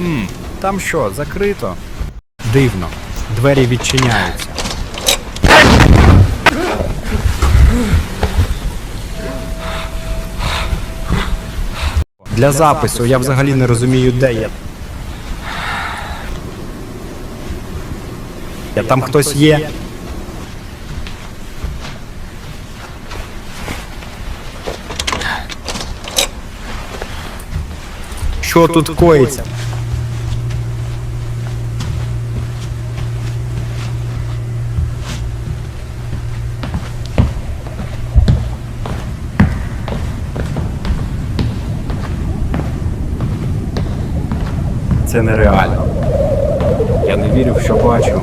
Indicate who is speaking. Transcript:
Speaker 1: Хм, там що, закрито? Дивно. Двері відчиняються. Для запису я взагалі не розумію, де я. Я там хтось є. Що тут коїться? Це нереально. Я не вірю, що бачу.